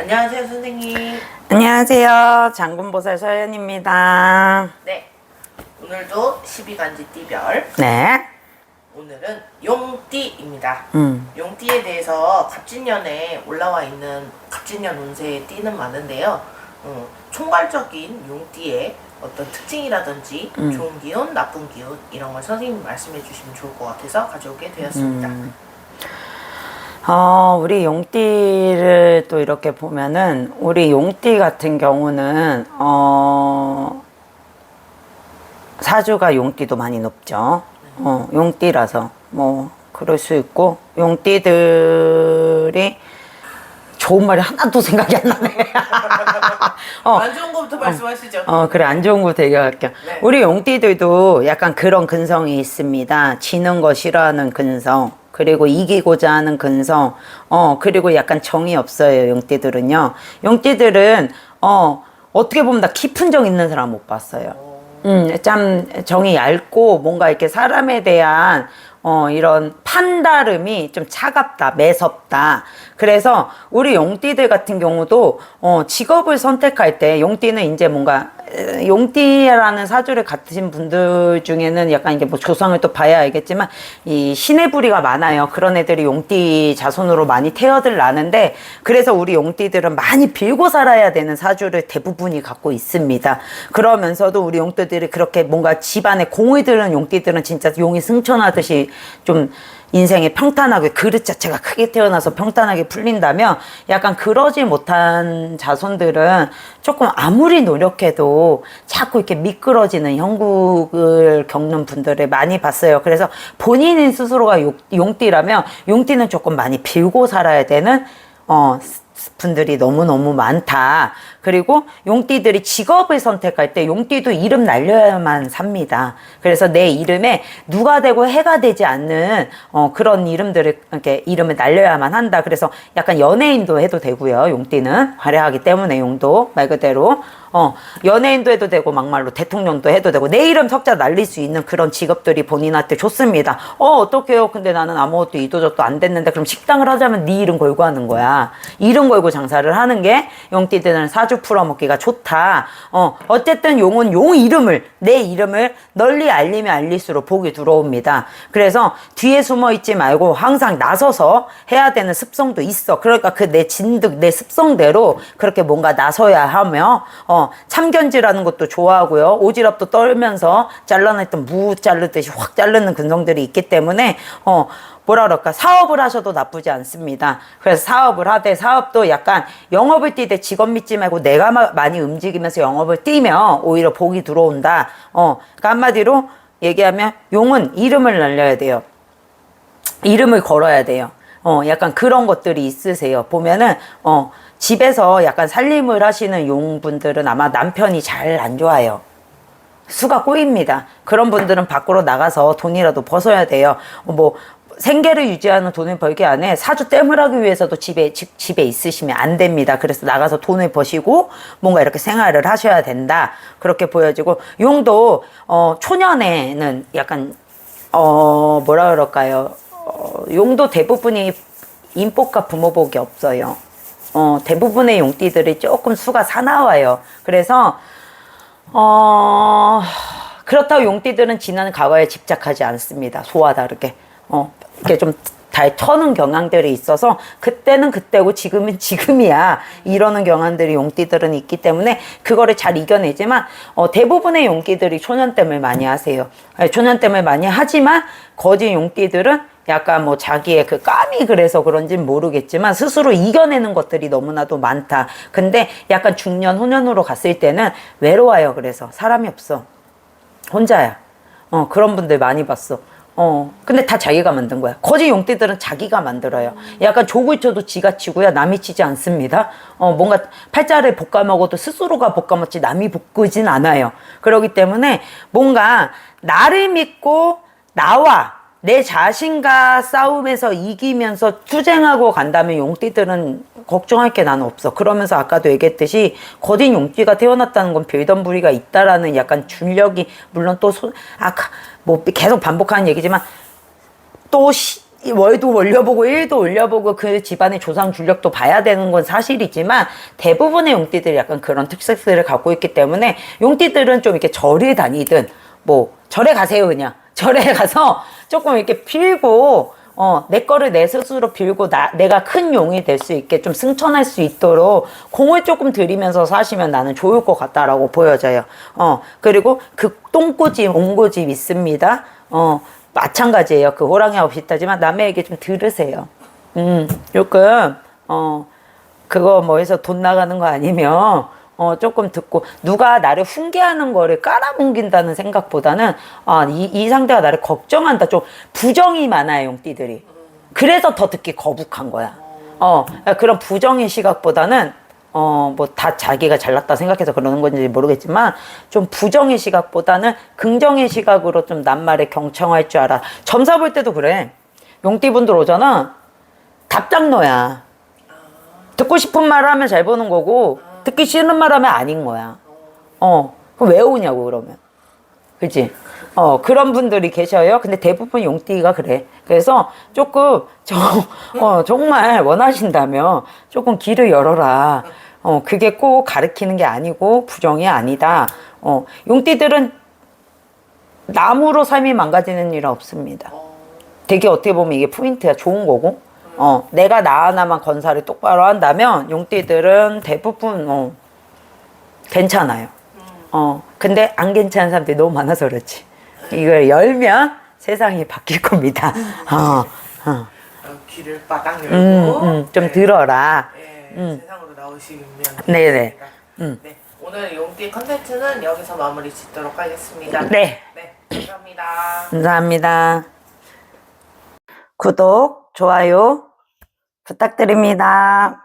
안녕하세요, 선생님. 안녕하세요. 장군보살 서연입니다. 네. 오늘도 12간지 띠별. 네. 오늘은 용띠입니다. 음. 용띠에 대해서 갑진년에 올라와 있는 갑진년 운세의 띠는 많은데요. 어, 총괄적인 용띠의 어떤 특징이라든지 음. 좋은 기운, 나쁜 기운 이런 걸 선생님이 말씀해 주시면 좋을 것 같아서 가져오게 되었습니다. 음. 어, 우리 용띠를 또 이렇게 보면은, 우리 용띠 같은 경우는, 어, 사주가 용띠도 많이 높죠. 어, 용띠라서, 뭐, 그럴 수 있고, 용띠들이 좋은 말이 하나도 생각이 안 나네. 어, 안 좋은 것부터 말씀하시죠. 어, 그래. 안 좋은 거 대결할게요. 네. 우리 용띠들도 약간 그런 근성이 있습니다. 지는 거 싫어하는 근성. 그리고 이기고자 하는 근성. 어, 그리고 약간 정이 없어요. 용띠들은요. 용띠들은, 어, 어떻게 보면 나 깊은 정 있는 사람 못 봤어요. 음, 참 정이 얇고 뭔가 이렇게 사람에 대한 어, 이런 판다름이 좀 차갑다, 매섭다. 그래서 우리 용띠들 같은 경우도 어, 직업을 선택할 때 용띠는 이제 뭔가 에, 용띠라는 사주를 갖으신 분들 중에는 약간 이게 뭐 조상을 또 봐야 알겠지만 이 신의 부리가 많아요. 그런 애들이 용띠 자손으로 많이 태어들 나는데 그래서 우리 용띠들은 많이 빌고 살아야 되는 사주를 대부분이 갖고 있습니다. 그러면서도 우리 용띠들이 그렇게 뭔가 집안에 공을 들은 용띠들은 진짜 용이 승천하듯이 좀 인생에 평탄하게 그릇 자체가 크게 태어나서 평탄하게 풀린다면 약간 그러지 못한 자손들은 조금 아무리 노력해도 자꾸 이렇게 미끄러지는 형국을 겪는 분들을 많이 봤어요. 그래서 본인 스스로가 용- 용띠라면 용띠는 조금 많이 빌고 살아야 되는 어 분들이 너무너무 많다. 그리고 용띠들이 직업을 선택할 때 용띠도 이름 날려야만 삽니다. 그래서 내 이름에 누가 되고 해가 되지 않는 어, 그런 이름들을 이렇게 이름을 날려야만 한다. 그래서 약간 연예인도 해도 되고요. 용띠는 화려하기 때문에 용도 말 그대로 어, 연예인도 해도 되고 막말로 대통령도 해도 되고 내 이름 석자 날릴 수 있는 그런 직업들이 본인한테 좋습니다. 어, 어떡해요. 근데 나는 아무것도 이도저도 안 됐는데 그럼 식당을 하자면 네 이름 걸고 하는 거야. 이름 걸고 장사를 하는 게 용띠들은 사주 풀어먹기가 좋다. 어, 어쨌든 용은 용 이름을 내 이름을 널리 알리면 알릴수록 복이 들어옵니다. 그래서 뒤에 숨어 있지 말고 항상 나서서 해야 되는 습성도 있어. 그러니까 그 내 진득 내 습성대로 그렇게 뭔가 나서야 하며 어, 참견질하는 것도 좋아하고요. 오지랖도 떨면서 잘라냈던 무 자르듯이 확 자르는 근성들이 있기 때문에 어, 뭐라 그럴까 사업을 하셔도 나쁘지 않습니다. 그래서 사업을 하되 사업도 약간 영업을 뛰되 직업 믿지 말고 내가 마- 많이 움직이면서 영업을 뛰면 오히려 복이 들어온다. 어, 그러니까 한마디로 얘기하면 용은 이름을 날려야 돼요. 이름을 걸어야 돼요. 어, 약간 그런 것들이 있으세요. 보면은, 어, 집에서 약간 살림을 하시는 용분들은 아마 남편이 잘 안 좋아요. 수가 꼬입니다. 그런 분들은 밖으로 나가서 돈이라도 벗어야 돼요. 어, 뭐, 생계를 유지하는 돈을 벌기 안에 사주 땜을 하기 위해서도 집에, 집, 집에 있으시면 안 됩니다. 그래서 나가서 돈을 버시고 뭔가 이렇게 생활을 하셔야 된다. 그렇게 보여지고, 용도, 어, 초년에는 약간, 어, 뭐라 그럴까요. 어, 용도 대부분이 인복과 부모복이 없어요. 어, 대부분의 용띠들이 조금 수가 사나워요. 그래서, 어, 그렇다고 용띠들은 지난 과거에 집착하지 않습니다. 소와 다르게. 어, 이렇게 좀 잘 터는 경향들이 있어서 그때는 그때고 지금은 지금이야 이러는 경향들이 용띠들은 있기 때문에 그거를 잘 이겨내지만 어, 대부분의 용띠들이 초년댐을 많이 하세요. 아니, 초년댐을 많이 하지만 거진 용띠들은 약간 뭐 자기의 그 감이 그래서 그런진 모르겠지만 스스로 이겨내는 것들이 너무나도 많다. 근데 약간 중년 후년으로 갔을 때는 외로워요. 그래서 사람이 없어. 혼자야. 어, 그런 분들 많이 봤어. 어, 근데 다 자기가 만든 거야. 거지 용띠들은 자기가 만들어요. 약간 족을 쳐도 지가 치고요. 남이 치지 않습니다. 어, 뭔가 팔자를 볶아 먹어도 스스로가 볶아 먹지 남이 볶으진 않아요. 그렇기 때문에 뭔가 나를 믿고 나와 내 자신과 싸움에서 이기면서 투쟁하고 간다면 용띠들은 걱정할 게 나는 없어. 그러면서 아까도 얘기했듯이 거진 용띠가 태어났다는 건 별던 부리가 있다라는 약간 준력이 물론 또 소, 아까 뭐 계속 반복하는 얘기지만 또 시, 이 월도 올려보고 일도 올려보고 그 집안의 조상 줄력도 봐야 되는 건 사실이지만 대부분의 용띠들이 약간 그런 특색들을 갖고 있기 때문에 용띠들은 좀 이렇게 절을 다니든 뭐 절에 가세요 그냥 절에 가서 조금 이렇게 빌고 어, 내 거를 내 스스로 빌고 나, 내가 큰 용이 될 수 있게 좀 승천할 수 있도록 공을 조금 들이면서 사시면 나는 좋을 것 같다라고 보여져요. 어, 그리고 그 똥꼬집, 옹고집 있습니다. 어, 마찬가지예요. 그 호랑이하고 비슷하지만 남의 얘기 좀 들으세요. 음, 조금, 어, 그거 뭐 해서 돈 나가는 거 아니면 어 조금 듣고 누가 나를 훈계하는 거를 깔아뭉긴다는 생각보다는 아 이 이 상대가 나를 걱정한다. 좀 부정이 많아요 용띠들이. 그래서 더 듣기 거북한 거야. 어 그런 부정의 시각보다는 어 뭐 다 자기가 잘났다 생각해서 그러는 건지 모르겠지만 좀 부정의 시각보다는 긍정의 시각으로 좀 낱말에 경청할 줄 알아. 점사 볼 때도 그래. 용띠분들 오잖아. 답장너야. 듣고 싶은 말을 하면 잘 보는 거고 듣기 싫은 말 하면 아닌 거야. 어, 그럼 왜 오냐고 그러면. 그지? 어, 그런 분들이 계셔요. 근데 대부분 용띠가 그래. 그래서 조금, 저, 어, 정말 원하신다면 조금 길을 열어라. 어, 그게 꼭 가리키는 게 아니고 부정이 아니다. 어, 용띠들은 나무로 삶이 망가지는 일은 없습니다. 되게 어떻게 보면 이게 포인트야. 좋은 거고. 어, 내가 나 하나만 건사를 똑바로 한다면 용띠들은 대부분 어, 괜찮아요. 어, 근데 안 괜찮은 사람들이 너무 많아서 그렇지. 이걸 열면 세상이 바뀔 겁니다. 어, 어. 어, 귀를 바닥 열고 음, 음, 좀 네. 들어라. 예, 음. 세상으로 나오시면 네네. 되겠습니다. 음. 네, 오늘 용띠 컨텐츠는 여기서 마무리 짓도록 하겠습니다. 네. 네, 감사합니다. 감사합니다. 구독, 좋아요 부탁드립니다.